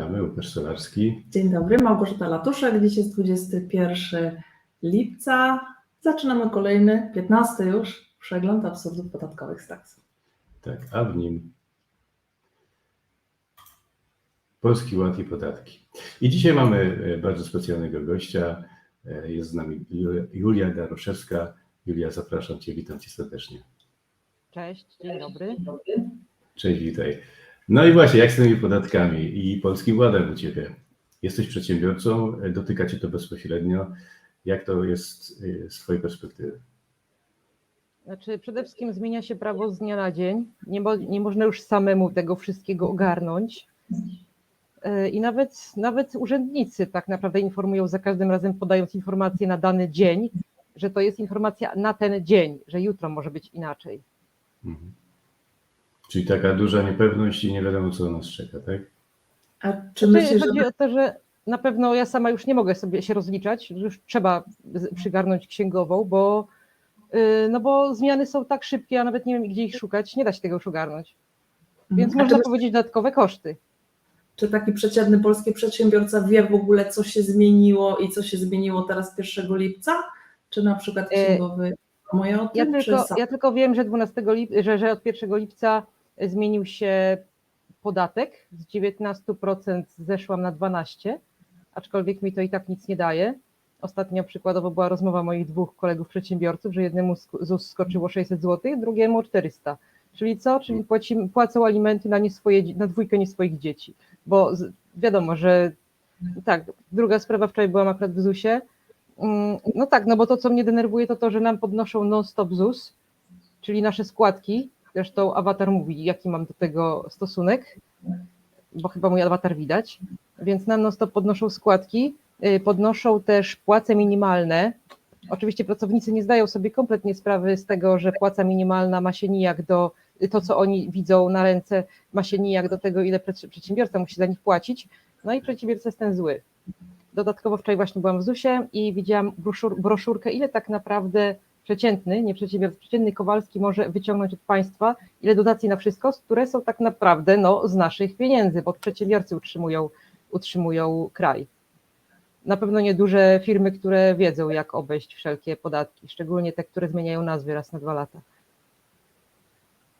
Halo, dzień dobry, witamy. Łukasz Solarski. Dzień dobry, Małgorzata Latuszek. Dziś jest 21 lipca. Zaczynamy kolejny, 15 już, przegląd absurdów podatkowych z taksu. Tak, a w nim Polski Ład i podatki. I dzisiaj mamy e, bardzo specjalnego gościa. E, Jest z nami Julia- Julia Daroszewska. Julia, zapraszam Cię, witam Cię serdecznie. Cześć, dzień dobry. Cześć, witaj. No i właśnie, jak z tymi podatkami i Polskim Ładem u Ciebie? Jesteś przedsiębiorcą, dotyka Cię to bezpośrednio. Jak to jest e, z Twojej perspektywy? Znaczy, przede wszystkim zmienia się prawo z dnia na dzień. Nie, mo, nie można już samemu tego wszystkiego ogarnąć. Yy, I nawet, nawet urzędnicy tak naprawdę informują za każdym razem, podając informację na dany dzień, że to jest informacja na ten dzień, że jutro może być inaczej. Mhm. Czyli taka duża niepewność i nie wiadomo, co nas czeka, tak? A czy Czy myślisz, chodzi że o to, że na pewno ja sama już nie mogę sobie się rozliczać, że już trzeba przygarnąć księgową, bo, yy, no bo zmiany są tak szybkie, a nawet nie wiem, gdzie ich szukać, nie da się tego już ogarnąć. Więc A można czy, powiedzieć dodatkowe koszty. czy taki przeciętny polski przedsiębiorca wie w ogóle, co się zmieniło i co się zmieniło teraz 1 lipca? Czy na przykład E, księgowy moje o Ja tym, czy tylko, sam? ja tylko wiem, że 12 lip, że, że od 1 lipca zmienił się podatek. Z 19% zeszłam na 12%, aczkolwiek mi to i tak nic nie daje. Ostatnio przykładowo była rozmowa moich dwóch kolegów przedsiębiorców, że jednemu ZUS skoczyło 600 zł, drugiemu 400. Czyli co? Czyli płaci, płacą alimenty na, nie swoje, na dwójkę nie swoich dzieci. Bo z, wiadomo, że tak, druga sprawa, wczoraj byłam akurat w ZUS-ie, Mm, No tak, no bo to, co mnie denerwuje, to to, że nam podnoszą non-stop ZUS, czyli nasze składki. Zresztą awatar mówi, jaki mam do tego stosunek, bo chyba mój awatar widać. Więc nam non-stop podnoszą składki, y, podnoszą też płace minimalne. Oczywiście pracownicy nie zdają sobie kompletnie sprawy z tego, że płaca minimalna ma się nijak do to, co oni widzą na ręce, ma się nijak do tego, ile przedsiębiorca musi za nich płacić. No i przedsiębiorca jest ten zły. Dodatkowo wczoraj właśnie byłam w ZUS-ie i widziałam broszur, broszurkę, ile tak naprawdę przeciętny, nie przedsiębiorca, przeciętny Kowalski może wyciągnąć od państwa, ile dotacji na wszystko, które są tak naprawdę no, z naszych pieniędzy, bo przedsiębiorcy utrzymują, utrzymują kraj. Na pewno nie duże firmy, które wiedzą, jak obejść wszelkie podatki, szczególnie te, które zmieniają nazwy raz na dwa lata.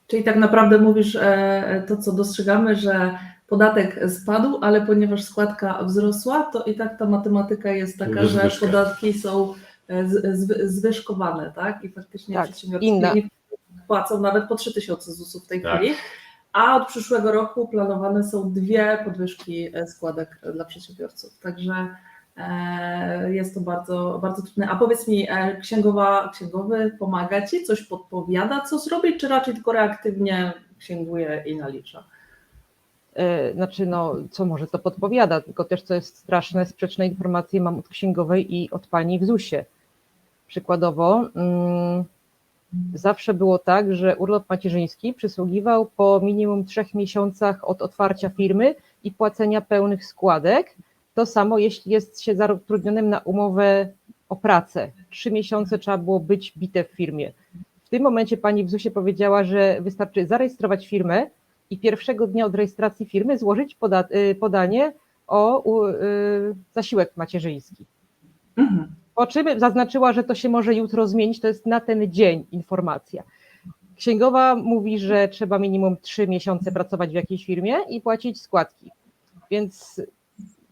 Czyli tak naprawdę mówisz e, to, co dostrzegamy, że podatek spadł, ale ponieważ składka wzrosła, to i tak ta matematyka jest taka, że podatki są zwyżkowane, tak? I faktycznie Tak, przedsiębiorcy inna. nie płacą nawet po 3000 ZUS-u w tej Tak. chwili. A od przyszłego roku planowane są dwie podwyżki e, składek dla przedsiębiorców. Także e, jest to bardzo, bardzo trudne. A powiedz mi, e, księgowa, księgowy pomaga Ci, coś podpowiada, co zrobić, czy raczej tylko reaktywnie księguje i nalicza? E, Znaczy, no, co może to podpowiada, tylko też co jest straszne, sprzeczne informacje mam od księgowej i od pani w ZUS-ie. Przykładowo, mm, zawsze było tak, że urlop macierzyński przysługiwał po minimum trzech miesiącach od otwarcia firmy i płacenia pełnych składek. To samo, jeśli jest się zatrudnionym na umowę o pracę. Trzy miesiące trzeba było być bite w firmie. W tym momencie pani w powiedziała, że wystarczy zarejestrować firmę i pierwszego dnia od rejestracji firmy złożyć poda- y, podanie o u- y, zasiłek macierzyński. Mhm. Po czym zaznaczyła, że to się może jutro zmienić, to jest na ten dzień informacja. Księgowa mówi, że trzeba minimum trzy miesiące pracować w jakiejś firmie i płacić składki. Więc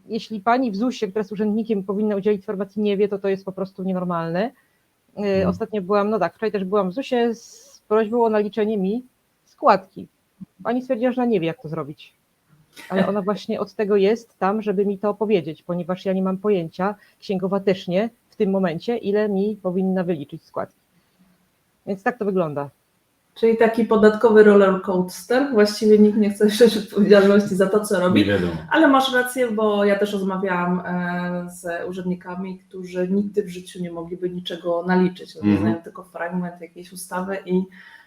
jeśli pani w ZUS-ie, która jest urzędnikiem, powinna udzielić informacji, nie wie, to to jest po prostu nienormalne. Y, Ostatnio byłam, no tak, wczoraj też byłam w ZUS-ie z prośbą o naliczenie mi składki. Pani stwierdziła, że ona nie wie, jak to zrobić. Ale ona właśnie od tego jest tam, żeby mi to opowiedzieć, ponieważ ja nie mam pojęcia, księgowa też nie, tym momencie, ile mi powinna wyliczyć składki. Więc tak to wygląda. Czyli taki podatkowy roller coaster. Właściwie nikt nie chce wziąć odpowiedzialności za to, co Nie robi. Ale masz rację, bo ja też rozmawiałam e, z urzędnikami, którzy nigdy w życiu nie mogliby niczego naliczyć. Oni Mhm. znają tylko fragment jakiejś ustawy i,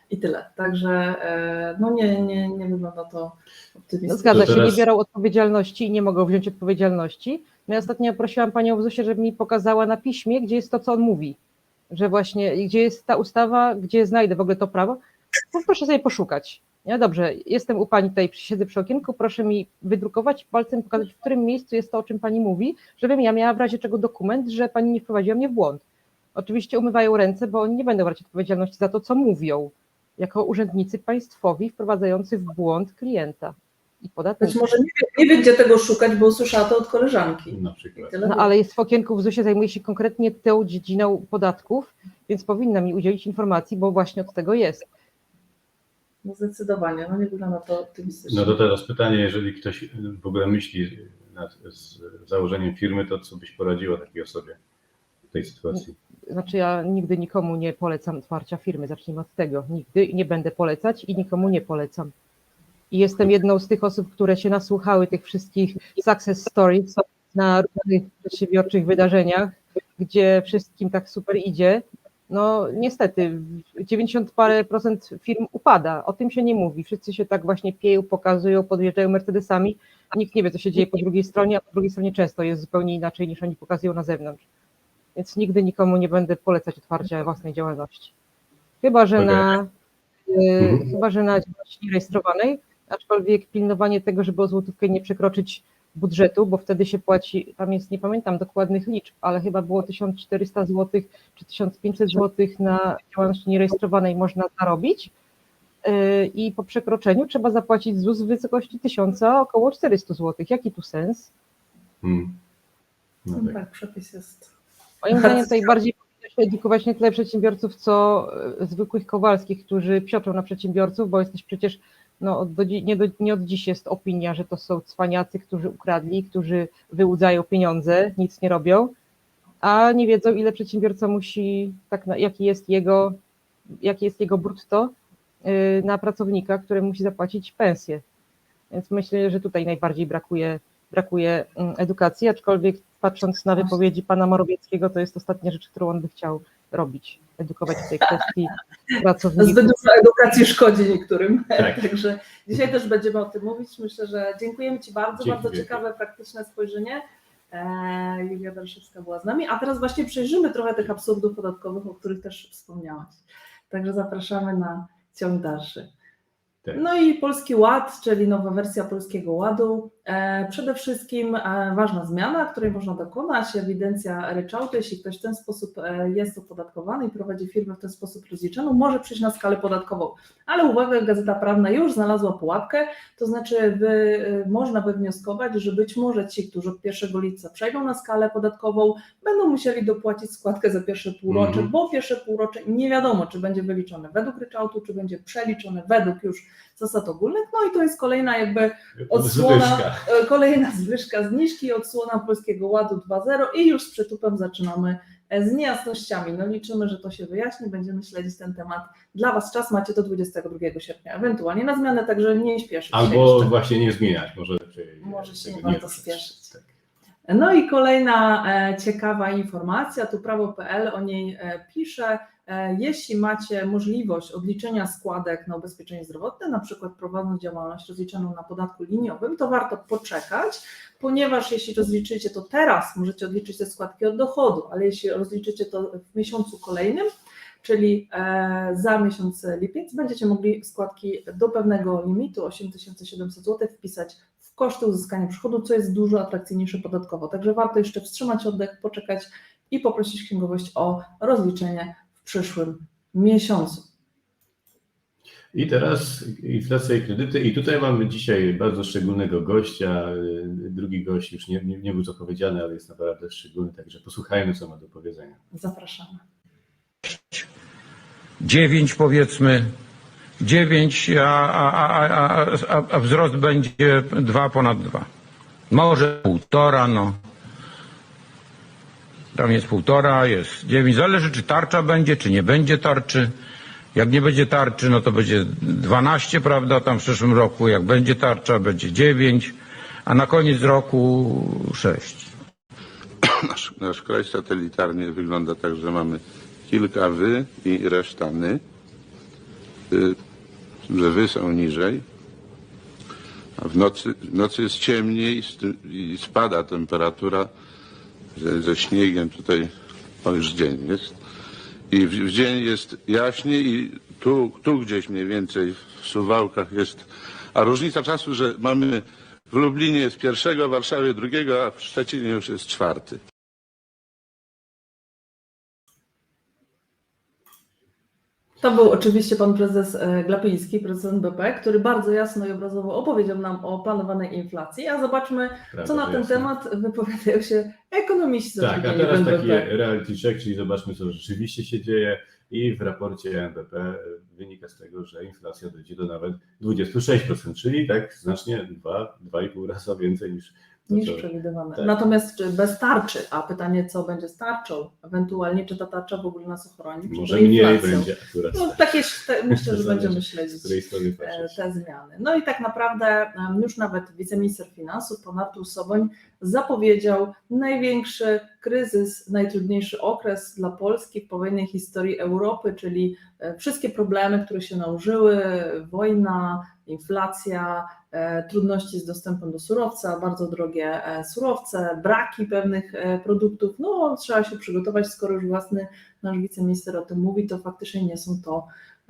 i tyle. Także e, no nie, nie, nie wygląda to No, optymistycznie. zgadza się, teraz- nie biorą odpowiedzialności i nie mogą wziąć odpowiedzialności. No ja ostatnio prosiłam panią w ZUS-ie, żeby mi pokazała na piśmie, gdzie jest to, co on mówi. Że właśnie, gdzie jest ta ustawa, gdzie znajdę w ogóle to prawo. Proszę sobie poszukać. Ja dobrze, jestem u pani tutaj, siedzę przy okienku, proszę mi wydrukować, palcem pokazać, w którym miejscu jest to, o czym pani mówi, żebym ja miała w razie czego dokument, że pani nie wprowadziła mnie w błąd. Oczywiście umywają ręce, bo oni nie będą brać odpowiedzialności za to, co mówią, jako urzędnicy państwowi wprowadzający w błąd klienta i podatnika. Być może nie wie, nie wie, gdzie tego szukać, bo usłyszała to od koleżanki. Na przykład. No ale jest w okienku w ZUS-ie, zajmuje się konkretnie tą dziedziną podatków, więc powinna mi udzielić informacji, bo właśnie od tego jest. No zdecydowanie, no nie wygląda to optymistycznie. No to teraz pytanie, jeżeli ktoś w ogóle myśli nad z założeniem firmy, to co byś poradziła takiej osobie w tej sytuacji? Znaczy ja nigdy nikomu nie polecam otwarcia firmy, zacznijmy od tego. Nigdy nie będę polecać i nikomu nie polecam. I jestem jedną z tych osób, które się nasłuchały tych wszystkich success stories na różnych przedsiębiorczych wydarzeniach, gdzie wszystkim tak super idzie. No niestety, 90 parę procent firm upada, o tym się nie mówi. Wszyscy się tak właśnie pieją, pokazują, podjeżdżają Mercedesami. Nikt nie wie, co się dzieje po drugiej stronie, a po drugiej stronie często jest zupełnie inaczej niż oni pokazują na zewnątrz. Więc nigdy nikomu nie będę polecać otwarcia własnej działalności. Chyba, że Okej. na y, Mhm. chyba, że na działalności nierejestrowanej, aczkolwiek pilnowanie tego, żeby o złotówkę nie przekroczyć budżetu, bo wtedy się płaci, tam jest, nie pamiętam dokładnych liczb, ale chyba było 1400 zł czy 1500 zł na działalności nierejestrowanej można zarobić y, i po przekroczeniu trzeba zapłacić ZUS w wysokości 1000, około 400 zł. Jaki tu sens? Hmm. No tak, przepis jest. Moim zdaniem tutaj bardziej powinno się edukować nie tyle przedsiębiorców, co e, zwykłych Kowalskich, którzy psioczą na przedsiębiorców, bo jesteś przecież, no do, nie, do, nie od dziś jest opinia, że to są cwaniacy, którzy ukradli, którzy wyłudzają pieniądze, nic nie robią, a nie wiedzą, ile przedsiębiorca musi, tak jaki jest jego, jaki jest jego brutto y, na pracownika, który musi zapłacić pensję. Więc myślę, że tutaj najbardziej brakuje, brakuje mm, edukacji, aczkolwiek patrząc na wypowiedzi pana Morawieckiego, to jest ostatnia rzecz, którą on by chciał robić, edukować w tej kwestii pracowników. Zbyt dużo edukacji szkodzi niektórym. Tak. Także dzisiaj też będziemy o tym mówić. Myślę, że dziękujemy Ci bardzo. Dzięki bardzo wielkie. ciekawe, praktyczne spojrzenie. Eee, Julia Darszewska była z nami. A teraz właśnie przejrzymy trochę tych absurdów podatkowych, o których też wspomniałaś. Także zapraszamy na ciąg dalszy. Tak. No i Polski Ład, czyli nowa wersja Polskiego Ładu. E, przede wszystkim e, ważna zmiana, której można dokonać, ewidencja ryczałtu. Jeśli ktoś w ten sposób e, jest opodatkowany i prowadzi firmę w ten sposób rozliczoną, może przyjść na skalę podatkową. Ale uwaga, Gazeta Prawna już znalazła pułapkę, to znaczy wy, można wywnioskować, że być może ci, którzy od 1 lipca przejdą na skalę podatkową, będą musieli dopłacić składkę za pierwsze półrocze, Mhm. bo pierwsze półrocze nie wiadomo, czy będzie wyliczone według ryczałtu, czy będzie przeliczone według już zasad ogólnych. No i to jest kolejna jakby odsłona, Zwyżka. e, kolejna zwyżka zniżki, odsłona Polskiego Ładu 2.0 i już z przytupem zaczynamy e, z niejasnościami. No liczymy, że to się wyjaśni, będziemy śledzić ten temat. Dla Was czas macie do 22 sierpnia, ewentualnie na zmianę, także nie śpieszyć się Albo jeszcze. właśnie nie zmieniać. Może, Może się nie warto ruszyć. spieszyć. Tak. No i kolejna e, ciekawa informacja, tu prawo.pl o niej e, pisze. E, jeśli macie możliwość odliczenia składek na ubezpieczenie zdrowotne, na przykład prowadząc działalność rozliczoną na podatku liniowym, to warto poczekać, ponieważ jeśli rozliczycie to teraz, możecie odliczyć te składki od dochodu, ale jeśli rozliczycie to w miesiącu kolejnym, czyli za miesiąc lipiec, będziecie mogli składki do pewnego limitu 8700 zł wpisać koszty uzyskania przychodu, co jest dużo atrakcyjniejsze podatkowo. Także warto jeszcze wstrzymać oddech, poczekać i poprosić księgowość o rozliczenie w przyszłym miesiącu. I teraz inflacja i kredyty. I tutaj mamy dzisiaj bardzo szczególnego gościa. Drugi gość już nie, nie, nie był zapowiedziany, ale jest naprawdę szczególny, także posłuchajmy, co ma do powiedzenia. Zapraszamy. 9 powiedzmy, 9, a, a, a, a, a, wzrost będzie 2 ponad 2. Może półtora, no. Tam jest półtora, jest 9. Zależy, czy tarcza będzie, czy nie będzie tarczy. Jak nie będzie tarczy, no to będzie 12, prawda, tam w przyszłym roku. Jak będzie tarcza, będzie 9, a na koniec roku 6. Nasz, nasz kraj satelitarnie wygląda tak, że mamy kilka wy i reszta ny. Y, że wy są niżej. A w nocy, w nocy jest ciemniej z tym- i spada temperatura. Ze, ze śniegiem tutaj o już dzień jest. i w, w dzień jest jaśniej i tu, tu gdzieś mniej więcej w Suwałkach jest, a różnica czasu, że mamy w Lublinie jest pierwszego, w Warszawie drugiego, a w Szczecinie już jest czwarty. To był oczywiście pan prezes e, Glapiński, prezes NBP, który bardzo jasno i obrazowo opowiedział nam o planowanej inflacji, a zobaczmy, Prawda, co na ten jasne. temat wypowiadają się ekonomiści Tak, a teraz w taki NBP. reality check, czyli zobaczmy, co rzeczywiście się dzieje. I w raporcie NBP wynika z tego, że inflacja dojdzie do nawet 26%, czyli tak znacznie 2-2,5 raza więcej niż niż co przewidywane. tak. Natomiast czy bez tarczy, a pytanie, co będzie z tarczą, ewentualnie czy ta tarcza w ogóle nas ochroni może mniej inflacją. będzie akurat. No, takie te, myślę, że będziemy śledzić e, te zmiany. No i tak naprawdę już nawet wiceminister finansów, pan Artur Soboń, zapowiedział największy kryzys, najtrudniejszy okres dla Polski w powojennej historii Europy, czyli e, wszystkie problemy, które się nałożyły, wojna, inflacja, e, trudności z dostępem do surowca, bardzo drogie e, surowce, braki pewnych produktów. No, trzeba się przygotować, skoro już własny nasz wiceminister o tym mówi, to faktycznie nie są to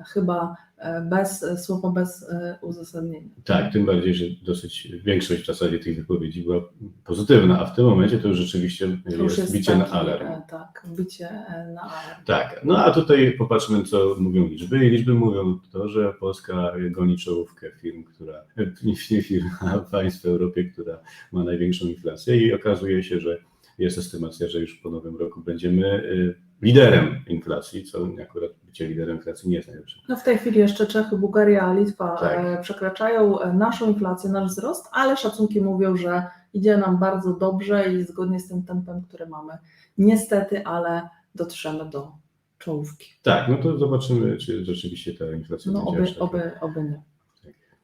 chyba e, bez e, słowa bez e, uzasadnienia. Tak, tym bardziej, że dosyć większość w zasadzie tych wypowiedzi była pozytywna, a w tym momencie to już rzeczywiście To już jest bicie na taki, alarm. e, Tak, bicie na alarm. Tak, no a tutaj popatrzmy, co mówią liczby. I liczby mówią to, że Polska goni czołówkę firm, która, nie firm, a państw w Europie, która ma największą inflację i okazuje się, że jest estymacja, że już po nowym roku będziemy y, liderem inflacji, co akurat bycie liderem inflacji nie jest najlepsze. No w tej chwili jeszcze Czechy, Bułgaria, Litwa Tak. e, przekraczają e, naszą inflację, nasz wzrost, ale szacunki mówią, że idzie nam bardzo dobrze i zgodnie z tym tempem, które mamy. Niestety, ale dotrzemy do czołówki. Tak, no to zobaczymy, czy rzeczywiście ta inflacja No będzie oby, oby, oby nie. Tak. E,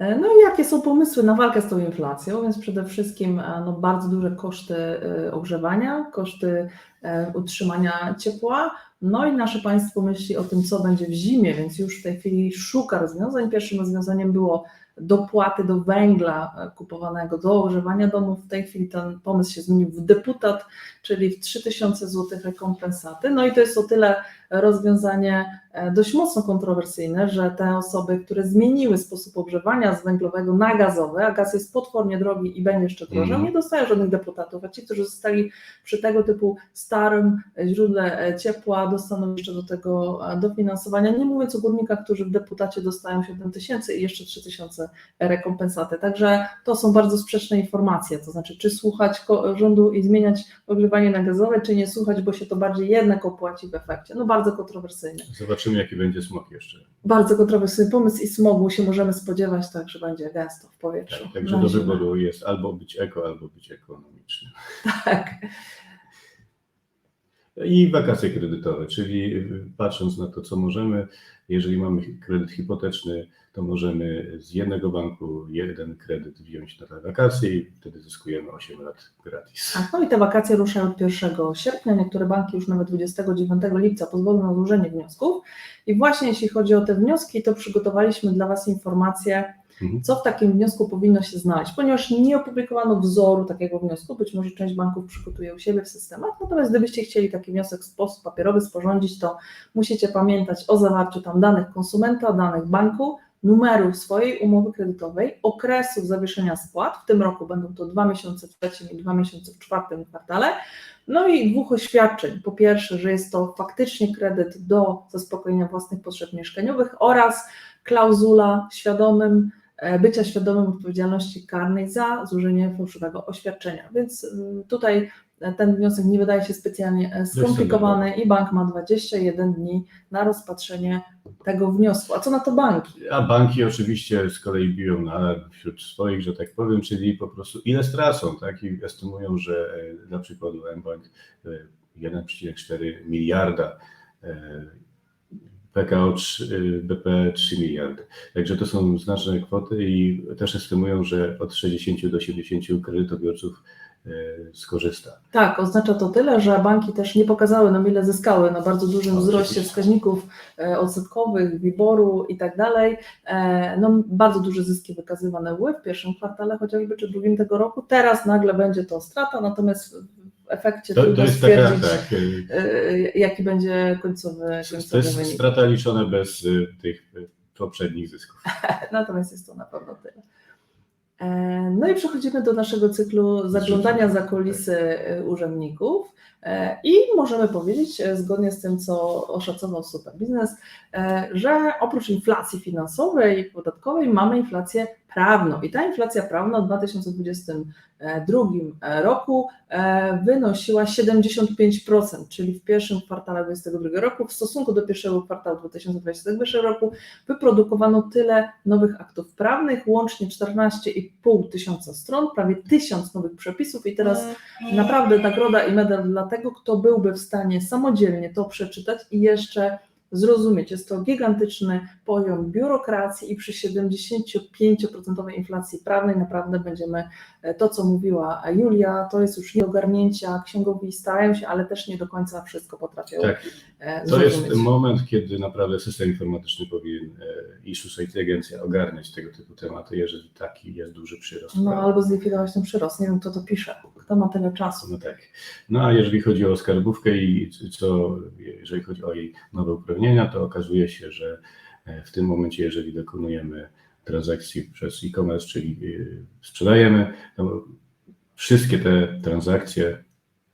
No i jakie są pomysły na walkę z tą inflacją? Więc przede wszystkim e, no, bardzo duże koszty e, ogrzewania, koszty e, utrzymania ciepła. No i nasze państwo myśli o tym, co będzie w zimie, więc już w tej chwili szuka rozwiązań. Pierwszym rozwiązaniem było dopłaty do węgla e, kupowanego do ogrzewania domów. W tej chwili ten pomysł się zmienił w deputat, czyli w 3000 zł rekompensaty. No i to jest o tyle rozwiązanie e, dość mocno kontrowersyjne, że te osoby, które zmieniły sposób ogrzewania z węglowego na gazowy, a gaz jest potwornie drogi i będzie jeszcze drożał, Mhm. nie dostają żadnych deputatów, a ci, którzy zostali przy tego typu starym źródle e, ciepła, dostaną jeszcze do tego e, dofinansowania, nie mówiąc o górnikach, którzy w deputacie dostają 7 tysięcy i jeszcze 3 tysiące rekompensaty. Także to są bardzo sprzeczne informacje, to znaczy czy słuchać rządu i zmieniać ogrzewanie na gazowe, czy nie słuchać, bo się to bardziej jednak opłaci w efekcie. No bardzo kontrowersyjne. Zobaczymy, jaki będzie smok jeszcze. Bardzo kontrowersyjny pomysł i smogu się możemy spodziewać, tak, że będzie gęsto w powietrzu. Tak, także do wyboru jest albo być eko, albo być ekonomiczny. Tak. I wakacje kredytowe, czyli y, patrząc na to, co możemy, jeżeli mamy kredyt hipoteczny, to możemy z jednego banku jeden kredyt wziąć na te wakacje i wtedy zyskujemy 8 lat gratis. Tak, no i te wakacje ruszają od 1 sierpnia. Niektóre banki już nawet 29 lipca pozwolą na złożenie wniosków. I właśnie jeśli chodzi o te wnioski, to przygotowaliśmy dla Was informacje, Mhm. co w takim wniosku powinno się znaleźć, ponieważ nie opublikowano wzoru takiego wniosku, być może część banków przygotuje u siebie w systemach, natomiast gdybyście chcieli taki wniosek w sposób papierowy sporządzić, to musicie pamiętać o zawarciu tam danych konsumenta, danych banku, numeru swojej umowy kredytowej, okresu zawieszenia spłat, w tym roku będą to dwa miesiące w trzecim i dwa miesiące w czwartym kwartale, no i dwóch oświadczeń. Po pierwsze, że jest to faktycznie kredyt do zaspokojenia własnych potrzeb mieszkaniowych oraz klauzula świadomym e, bycia świadomym odpowiedzialności karnej za złożenie fałszywego oświadczenia. Więc mm, tutaj ten wniosek nie wydaje się specjalnie e, skomplikowany i bank ma 21 dni na rozpatrzenie tego wniosku. A co na to banki? A banki oczywiście z kolei biją na alarm wśród swoich, że tak powiem, czyli po prostu ile stracą, tak? I estymują, że e, dla przykładu mBank e, 1,4 miliarda, e, PKO 3, BP 3 miliardy. Także to są znaczne kwoty i też estymują, że od 60 do 70 kredytobiorców skorzysta. Tak, oznacza to tyle, że banki też nie pokazały nam ile zyskały na bardzo dużym wzroście wskaźników e, odsetkowych, WIBOR-u i tak dalej. E, No, bardzo duże zyski wykazywane były w pierwszym kwartale chociażby, czy drugim tego roku. Teraz nagle będzie to strata, natomiast w efekcie To, to jest taka, stwierdzić, tak, y, y, jaki będzie końcowy, to końcowy jest wynik. strata liczona bez tych poprzednich zysków. Natomiast jest to na pewno tyle. E, No i przechodzimy do naszego cyklu zaglądania za kulisy e, urzędników. E, i możemy powiedzieć, zgodnie z tym, co oszacował Superbiznes, e, że oprócz inflacji finansowej i podatkowej mamy inflację prawną i ta inflacja prawna w 2022 roku e, wynosiła 75%, czyli w pierwszym kwartale 2022 roku w stosunku do pierwszego kwartału 2021 roku wyprodukowano tyle nowych aktów prawnych, łącznie 14,5 tysiąca stron, prawie tysiąc nowych przepisów. I teraz naprawdę nagroda i medal dla tego, kto byłby w stanie samodzielnie to przeczytać i jeszcze zrozumieć. Jest to gigantyczny poziom biurokracji i przy 75% inflacji prawnej naprawdę będziemy, e, to co mówiła Julia, to jest już nie ogarnięcia, księgowi starają się, ale też nie do końca wszystko potrafią Tak, e, to zrozumieć. jest moment, kiedy naprawdę system informatyczny powinien e, i sztuczna inteligencja ogarniać tego typu tematy, jeżeli taki jest duży przyrost. No albo zlikwidować ten przyrost, nie wiem kto to pisze, kto ma tyle czasu. No tak. No a jeżeli chodzi o skarbówkę i co, jeżeli chodzi o jej nowe uprawnienia, to okazuje się, że e, w tym momencie, jeżeli dokonujemy transakcji przez e-commerce, czyli e, sprzedajemy, wszystkie te transakcje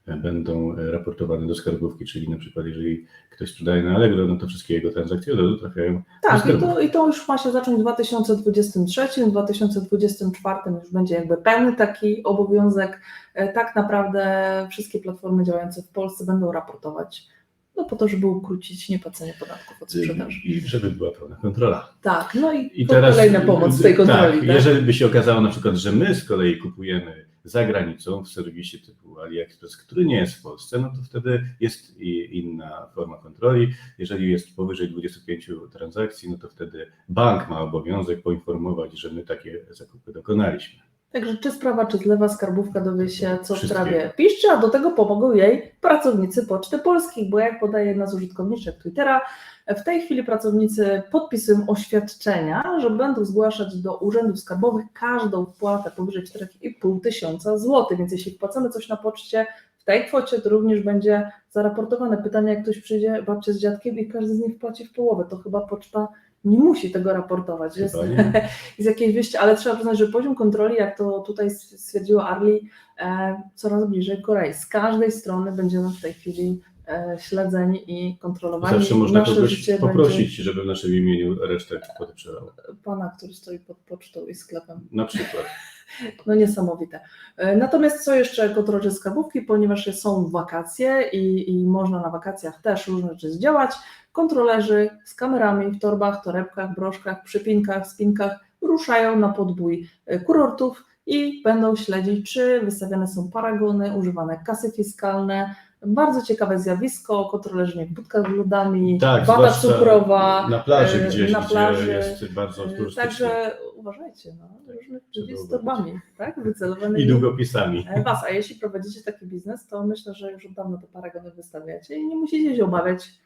będą e, raportowane do skarbówki, czyli na przykład jeżeli ktoś sprzedaje na Allegro, no to wszystkie jego transakcje od razu trafiają Tak, do i to, i to już ma się zacząć w 2023, w 2024 już będzie jakby pełny taki obowiązek. E, Tak naprawdę wszystkie platformy działające w Polsce będą raportować, no po to, żeby ukrócić niepłacenie podatków od sprzedaży. I żeby była pełna kontrola. Tak, no i, I to teraz kolejna pomoc tej kontroli. Tak, Tak, jeżeli by się okazało na przykład, że my z kolei kupujemy za granicą w serwisie typu AliExpress, który nie jest w Polsce, no to wtedy jest inna forma kontroli. Jeżeli jest powyżej 25 transakcji, no to wtedy bank ma obowiązek poinformować, że my takie zakupy dokonaliśmy. Także czy sprawa, czy zlewa, skarbówka dowie się, co w sprawie piszczy, a do tego pomogą jej pracownicy Poczty Polskiej, bo jak podaje jedna z użytkowniczek Twittera, w tej chwili pracownicy podpisują oświadczenia, że będą zgłaszać do urzędów skarbowych każdą wpłatę powyżej 4,5 tysiąca złotych, więc jeśli wpłacamy coś na poczcie w tej kwocie, to również będzie zaraportowane. Pytanie, jak ktoś przyjdzie, babcia z dziadkiem i każdy z nich płaci w połowę, to chyba poczta nie musi tego raportować. Jest, z jakiejś wyjścia, ale trzeba przyznać, że poziom kontroli, jak to tutaj stwierdziła Arli, e, coraz bliżej Korei. Z każdej strony będziemy w tej chwili e, śledzeni i kontrolowani. Zawsze można Nasze kogoś poprosić, żeby w naszym imieniu resztę kwoty przelał. Pana, który stoi pod pocztą i sklepem. Na przykład. No niesamowite. E, Natomiast co jeszcze kontrolerzy skarbówki, ponieważ są wakacje i, i można na wakacjach też różne rzeczy zdziałać, kontrolerzy z kamerami w torbach, torebkach, broszkach, przypinkach, spinkach ruszają na podbój e, kurortów i będą śledzić, czy wystawiane są paragony, używane kasy fiskalne. Bardzo ciekawe zjawisko, kontrolerzy nie w budkach z lodami, Tak, zwłaszcza cukrowa, na plaży e, gdzieś, na plaży. gdzie jest bardzo e, turystycznie. Także uważajcie, no, różnych ludzi z torbami, tak, wycelowanymi. I długopisami. E, Was, a jeśli prowadzicie taki biznes, to myślę, że już od dawna te paragony wystawiacie i nie musicie się obawiać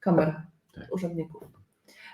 kamer Tak. urzędników.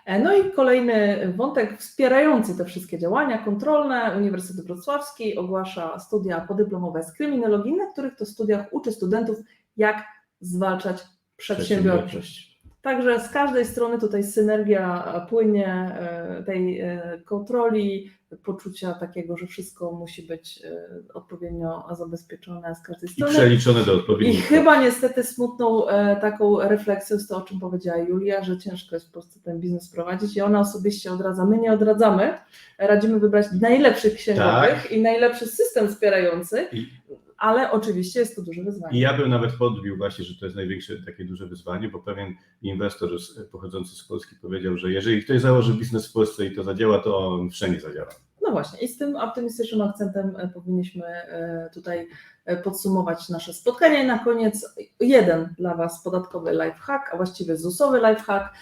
E, No i kolejny wątek wspierający te wszystkie działania kontrolne. Uniwersytet Wrocławski ogłasza studia podyplomowe z kryminologii, na których to studiach uczy studentów, jak zwalczać przedsiębiorczość. Także z każdej strony tutaj synergia płynie e, tej e, kontroli, poczucia takiego, że wszystko musi być e, odpowiednio zabezpieczone z każdej I strony. przeliczone do I odpowiednich chyba niestety smutną e, taką refleksją jest to, o czym powiedziała Julia, że ciężko jest po prostu ten biznes prowadzić i ona osobiście odradza. My nie odradzamy, radzimy wybrać najlepszych księgowych Tak. i najlepszy system wspierający, I- ale oczywiście jest to duże wyzwanie. I ja bym nawet podbił właśnie, że to jest największe takie duże wyzwanie, bo pewien inwestor z, pochodzący z Polski powiedział, że jeżeli ktoś założy biznes w Polsce i to zadziała, to on wszędzie zadziała. No właśnie, i z tym optymistycznym akcentem e, powinniśmy e, tutaj e, podsumować nasze spotkanie. I na koniec jeden dla Was podatkowy lifehack, a właściwie ZUS-owy lifehack.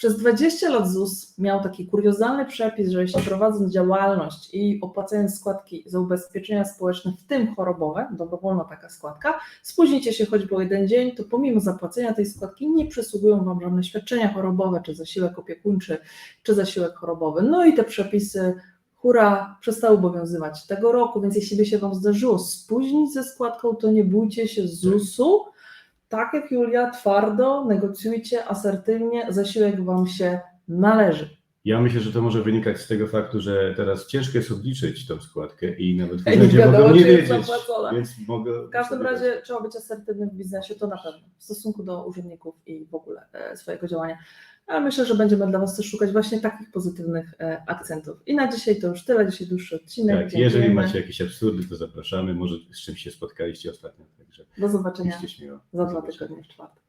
Przez 20 lat ZUS miał taki kuriozalny przepis, że jeśli prowadząc działalność i opłacając składki za ubezpieczenia społeczne, w tym chorobowe, dobrowolna taka składka, spóźnicie się choćby o jeden dzień, to pomimo zapłacenia tej składki nie przysługują Wam żadne świadczenia chorobowe, czy zasiłek opiekuńczy, czy zasiłek chorobowy. No i te przepisy hura, przestały obowiązywać tego roku, więc jeśli by się Wam zdarzyło spóźnić ze składką, to nie bójcie się ZUS-u. Tak jak Julia, twardo negocjujcie, asertywnie, zasiłek Wam się należy. Ja myślę, że to może wynikać z tego faktu, że teraz ciężko jest odliczyć tą składkę i nawet Ej, nie urzędzie wiadomo, mogą nie wiedzieć, więc mogę... W każdym razie trzeba być asertywnym w biznesie, to na pewno, w stosunku do urzędników i w ogóle e, swojego działania. Ale myślę, że będziemy dla Was też szukać właśnie takich pozytywnych e, akcentów. I na dzisiaj to już tyle, dzisiaj dłuższy odcinek. Tak, jeżeli macie jakieś absurdy, to zapraszamy. Może z czymś się spotkaliście ostatnio, także Do zobaczenia za dwa tygodnie w czwartek.